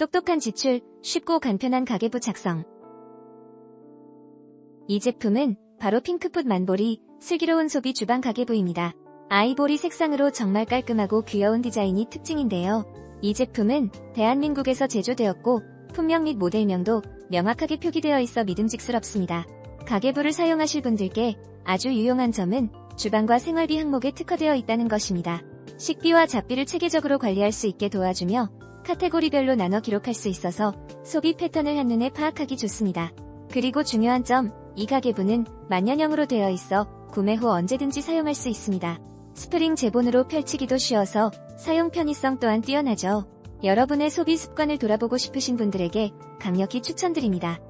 똑똑한 지출, 쉽고 간편한 가계부 작성. 이 제품은 바로 핑크풋 만보리, 슬기로운 소비 주방 가계부입니다. 아이보리 색상으로 정말 깔끔하고 귀여운 디자인이 특징인데요. 이 제품은 대한민국에서 제조되었고 품명 및 모델명도 명확하게 표기되어 있어 믿음직스럽습니다. 가계부를 사용하실 분들께 아주 유용한 점은 주방과 생활비 항목에 특화되어 있다는 것입니다. 식비와 잡비를 체계적으로 관리할 수 있게 도와주며 카테고리별로 나눠 기록할 수 있어서 소비 패턴을 한눈에 파악하기 좋습니다. 그리고 중요한 점, 이 가계부는 만년형으로 되어 있어 구매 후 언제든지 사용할 수 있습니다. 스프링 제본으로 펼치기도 쉬워서 사용 편의성 또한 뛰어나죠. 여러분의 소비 습관을 돌아보고 싶으신 분들에게 강력히 추천드립니다.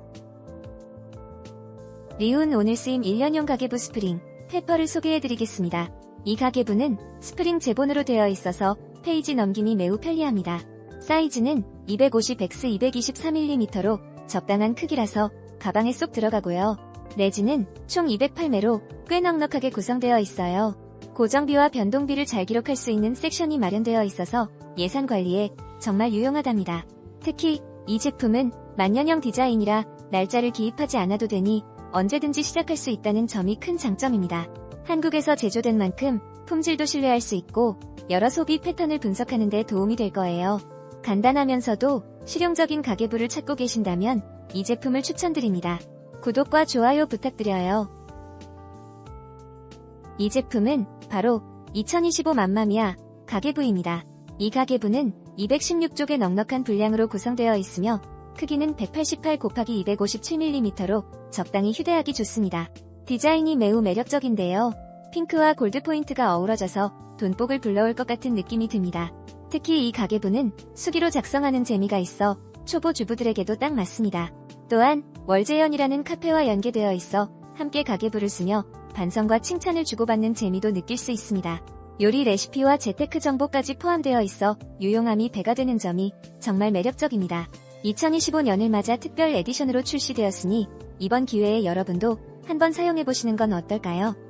리운 오늘 쓰임 1년용 가계부 스프링, 페퍼를 소개해드리겠습니다. 이 가계부는 스프링 제본으로 되어 있어서 페이지 넘김이 매우 편리합니다. 사이즈는 250x 223mm로 적당한 크기라서 가방에 쏙 들어가고요. 내지는 총 208매로 꽤 넉넉하게 구성되어 있어요. 고정비와 변동비를 잘 기록할 수 있는 섹션이 마련되어 있어서 예산 관리에 정말 유용하답니다. 특히 이 제품은 만년형 디자인이라 날짜를 기입하지 않아도 되니 언제든지 시작할 수 있다는 점이 큰 장점입니다. 한국에서 제조된 만큼 품질도 신뢰할 수 있고 여러 소비 패턴을 분석하는 데 도움이 될 거예요. 간단하면서도 실용적인 가계부를 찾고 계신다면 이 제품을 추천드립니다. 구독과 좋아요 부탁드려요. 이 제품은 바로 2025 맘마미아 가계부입니다. 이 가계부는 216쪽의 넉넉한 분량으로 구성되어 있으며 크기는 188 곱하기 257mm로 적당히 휴대하기 좋습니다. 디자인이 매우 매력적인데요. 핑크와 골드 포인트가 어우러져서 돈복을 불러올 것 같은 느낌이 듭니다. 특히 이 가계부는 수기로 작성하는 재미가 있어 초보 주부들에게도 딱 맞습니다. 또한 월재현이라는 카페와 연계되어 있어 함께 가계부를 쓰며 반성과 칭찬을 주고받는 재미도 느낄 수 있습니다. 요리 레시피와 재테크 정보까지 포함되어 있어 유용함이 배가 되는 점이 정말 매력적입니다. 2025년을 맞아 특별 에디션으로 출시되었으니 이번 기회에 여러분도 한번 사용해보시는 건 어떨까요?